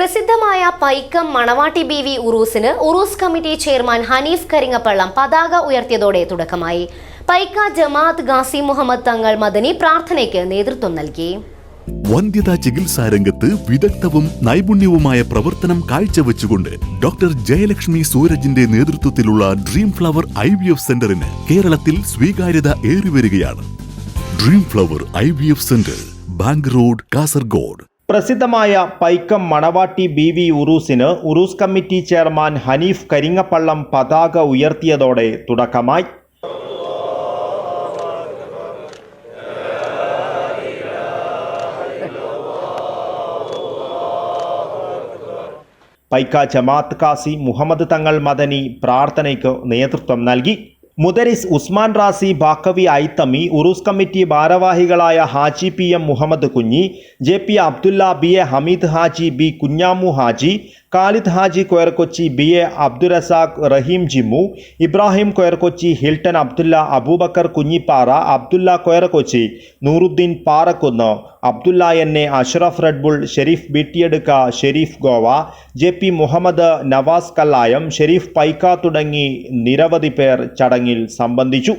പ്രസിദ്ധമായ Paikkam Manavatti B V ഉറൂസിന് Urus committee chairman Hanif Karingappallam പതാക ഉയർത്തിയതോടെ തുടക്കമായി. പൈക്ക ജമാഅത്ത് ഗാസി മുഹമ്മദ് തങ്ങൾ മദനി പ്രാർത്ഥനയ്ക്ക് നേതൃത്വം നൽകി. വന്ധ്യതാ ചികിത്സാ രംഗത്ത് വിദഗ്ധവും നൈപുണ്യവുമായ പ്രവർത്തനം കാഴ്ചവെച്ചുകൊണ്ട് ഡോക്ടർ ജയലക്ഷ്മി സൂരജിന്റെ നേതൃത്വത്തിലുള്ള dream flower I V F സെന്ററിന് കേരളത്തിൽ സ്വീകാര്യത ഏറിവരികയാണ്. Dream flower I V F centre bank road Kasaragod. പ്രസിദ്ധമായ പൈക്കം മണവാട്ടി ബി വി ഉറൂസിന് ഉറൂസ് കമ്മിറ്റി ചെയർമാൻ ഹനീഫ് കരിങ്ങപ്പള്ളം പതാക ഉയർത്തിയതോടെ തുടക്കമായി. പൈക്ക ജമാഅത്ത് കാസി മുഹമ്മദ് തങ്ങൾ മദനി പ്രാർത്ഥനയ്ക്ക് നേതൃത്വം നൽകി. മുദരിസ് ഉസ്മാൻ റാസി ബാക്കവി ഐത്തമി ഉറൂസ് കമ്മിറ്റി ഭാരവാഹികളായ Haji P M Muhammad Kunhi J P Abdulla B A Hameed Haji B Kunhamu Haji Khalid Haji Koyarkochi B A Abdurazak Raheem Jimmu Ibrahim Koyarkochi Hilton Abdulla Aboobacker Kunhippara Abdulla Koyarkochi Nooruddeen Parakkunnu Abdulla N A Ashraf Red Bull Shareef ബിട്ടിയെടുക്ക Shareef Goa J P Muhammad Nawaz Kallayam Sharif Paika തുടങ്ങി നിരവധി പേർ ചടങ്ങിൽ സംബന്ധിച്ചു.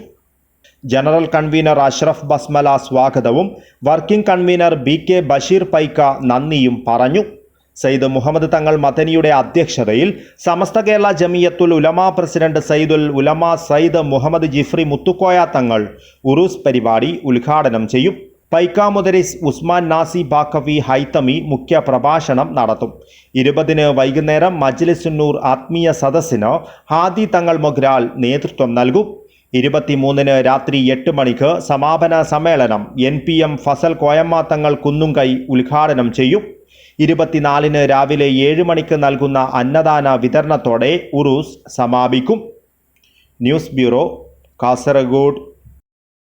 General convener Ashraf Basmala സ്വാഗതവും working convener B K Basheer Paika നന്ദിയും പറഞ്ഞു. സയ്യിദ് മുഹമ്മദ് തങ്ങൾ മദനിയുടെ അധ്യക്ഷതയിൽ സമസ്ത കേരള ജമിയത്തുൽ ഉലമ പ്രസിഡന്റ് സയ്യിദുൽ ഉലമ സയ്യിദ് മുഹമ്മദ് ജിഫ്രി മുത്തുക്കോയ തങ്ങൾ ഉറൂസ് പരിപാടി ഉദ്ഘാടനം ചെയ്യും. പൈക്കാമുദരിസ് ഉസ്മാൻ നാസി ബാക്കവി ഹൈത്തമി മുഖ്യ പ്രഭാഷണം നടത്തും. ഇരുപതിന് വൈകുന്നേരം മജ്ലിസുന്നൂർ ആത്മീയ സദസ്സിന് ഹാദി തങ്ങൾ മൊഗ്രാൽ നേതൃത്വം നൽകും. ഇരുപത്തിമൂന്നിന് രാത്രി എട്ട് മണിക്ക് സമാപന സമ്മേളനം N P M Fazal Koyamma Thangal Kunnumkai ഉദ്ഘാടനം ചെയ്യും. ഇരുപത്തിനാലിന് രാവിലെ ഏഴ് മണിക്ക് നൽകുന്ന അന്നദാന വിതരണത്തോടെ ഉറൂസ് സമാപിക്കും. News bureau Kasaragod.